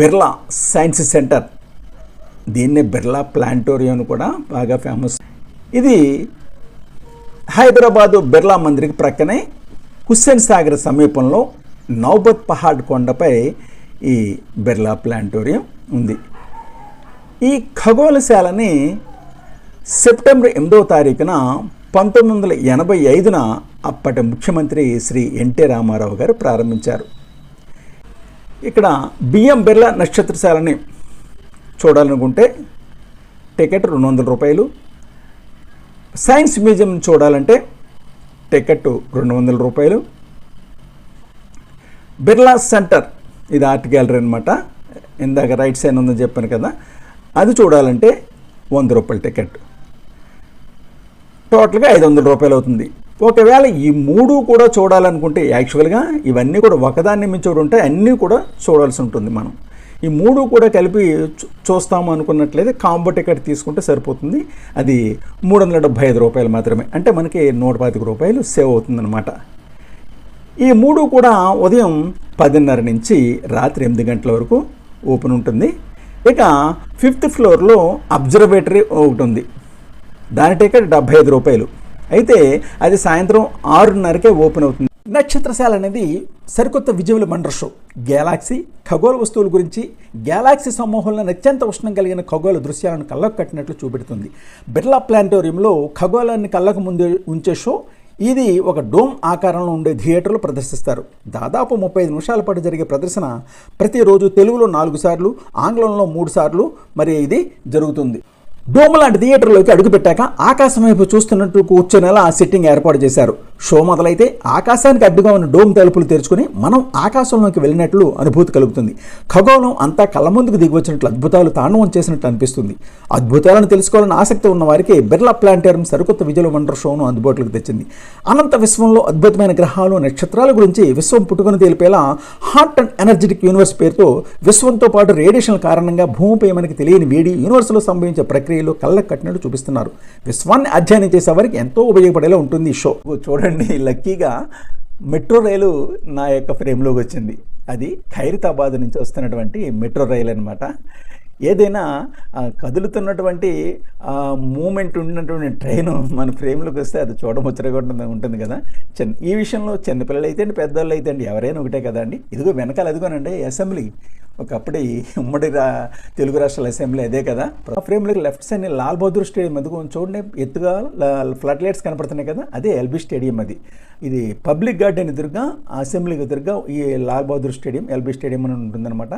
Birla science centre. దీన్నే Birla planetarium అని కూడా బాగా ఫేమస్. ఇది హైదరాబాదు బిర్లా మందిర్కి ప్రక్కనే హుస్సేన్ సాగర్ సమీపంలో నౌబత్ పహాడ్ కొండపై ఈ బిర్లా ప్లాంటోరియం ఉంది. ఈ ఖగోళశాలని సెప్టెంబర్ ఎనిమిదవ తారీఖున పంతొమ్మిది వందల ఎనభై ఐదున అప్పటి ముఖ్యమంత్రి శ్రీ ఎన్టీ రామారావు గారు ప్రారంభించారు. ఇక్కడ బిఎం బిర్లా నక్షత్రశాలని చూడాలనుకుంటే టికెట్ రెండు వందల రూపాయలు. సైన్స్ మ్యూజియం చూడాలంటే టికెట్ రెండు వందల రూపాయలు. బిర్లా సెంటర్ ఇది ఆర్ట్ గ్యాలరీ అనమాట ఇందాక రైట్ సైడ్ ఉందని చెప్పాను కదా అది చూడాలంటే వంద రూపాయల టికెట్. టోటల్గా ఐదు వందల రూపాయలు అవుతుంది. ఒకవేళ ఈ మూడు కూడా చూడాలనుకుంటే యాక్చువల్గా ఇవన్నీ కూడా ఒకదాన్ని మించి ఒకటి అన్నీ కూడా చూడాల్సి ఉంటుంది మనం. ఈ మూడు కూడా కలిపి చూ- చూస్తాము అనుకున్నట్లయితే కాంబో టికెట్ తీసుకుంటే సరిపోతుంది. అది మూడు వందల డెబ్బై ఐదు రూపాయలు మాత్రమే. అంటే మనకి నూట పాతిక రూపాయలు సేవ్ అవుతుందన్నమాట. ఈ మూడు కూడా ఉదయం పదిన్నర నుంచి రాత్రి ఎనిమిది గంటల వరకు ఓపెన్ ఉంటుంది. ఇక ఫిఫ్త్ ఫ్లోర్లో అబ్జర్వేటరీ ఒకటి ఉంది. దాని టికెట్ డెబ్బై ఐదు రూపాయలు. అయితే అది సాయంత్రం ఆరున్నరకే ఓపెన్ అవుతుంది. నక్షత్రశాల అనేది సరికొత్త విజువల్ మండర్ షో. గ్యాలాక్సీ ఖగోళ వస్తువుల గురించి గ్యాలాక్సీ సమూహంలో అత్యంత ఉష్ణం కలిగిన ఖగోళ దృశ్యాలను కళ్ళకు కట్టినట్లు చూపెడుతుంది. బిర్లా ప్లానిటోరియంలో ఖగోళాన్ని కళ్ళకు ముందు ఉంచే షో ఇది ఒక డోమ్ ఆకారంలో ఉండే థియేటర్లో ప్రదర్శిస్తారు. దాదాపు ముప్పై ఐదు నిమిషాల పాటు జరిగే ప్రదర్శన ప్రతిరోజు తెలుగులో నాలుగు సార్లు ఆంగ్లంలో మూడు సార్లు మరి ఇది జరుగుతుంది. డోమ్ లాంటి థియేటర్లోకి అడుగుపెట్టాక ఆకాశం వైపు చూస్తున్నట్టు కూర్చునేలా ఆ సెట్టింగ్ ఏర్పాటు చేశారు. షో మొదలైతే ఆకాశానికి అడ్డుగా ఉన్న డోమ్ తలుపులు తెరుచుకుని మనం ఆకాశంలోకి వెళ్ళినట్లు అనుభూతి కలుగుతుంది. ఖగోళం అంతా కళ్ళ ముందుకు దిగివచ్చినట్లు అద్భుతాలు తాండవం చేసినట్లు అనిపిస్తుంది. అద్భుతాలను తెలుసుకోవాలని ఆసక్తి ఉన్న వారికి బిర్లా ప్లాంటేరియం సరికొత్త విజువల్ వండర్ షోను అందుబాటులోకి తెచ్చింది. అనంత విశ్వంలో అద్భుతమైన గ్రహాలు నక్షత్రాల గురించి విశ్వం పుట్టుకొని తెలిపేలా హాట్ అండ్ ఎనర్జెటిక్ యూనివర్స్ పేరుతో విశ్వంతో పాటు రేడియేషన్ కారణంగా భూమిపై మనకి తెలియని వేడి యూనివర్స్లో సంభవించే ప్రక్రియలు కళ్ళకు కట్టినట్టు చూపిస్తున్నారు. విశ్వాన్ని అధ్యయనం చేసే వారికి ఎంతో ఉపయోగపడేలా ఉంటుంది ఈ షో. చూడండి. లక్కీగా మెట్రో రైలు నా యొక్క ఫ్రేమ్లోకి వచ్చింది. అది ఖైరతాబాద్ నుంచి వస్తున్నటువంటి మెట్రో రైలు అనమాట ఏదైనా కదులుతున్నటువంటి మూమెంట్ ఉన్నటువంటి ట్రైన్ మన ఫ్రేమ్లోకి వస్తే అది చూడముచ్చటగా ఉంటుంది కదా. చిన్న ఈ విషయంలో చిన్నపిల్లలు అయితే అండి పెద్దవాళ్ళు అయితే అండి ఎవరైనా ఒకటే కదా అండి. ఇదిగో వెనకాల అదిగోనండి అసెంబ్లీ. ఒకప్పుడు ఉమ్మడి రా తెలుగు రాష్ట్రాల అసెంబ్లీ అదే కదా. ఆ ఫ్రేమ్లోకి left side Lal Bahadur stadium అది చూడండి ఎత్తుగా ఫ్లడ్ లైట్స్ కనపడుతున్నాయి కదా అదే ఎల్బీ స్టేడియం అది. ఇది పబ్లిక్ గార్డెన్ ఎదురుగా అసెంబ్లీకి ఎదురుగా ఈ Lal Bahadur stadium LB stadium అని ఉంటుందన్నమాట.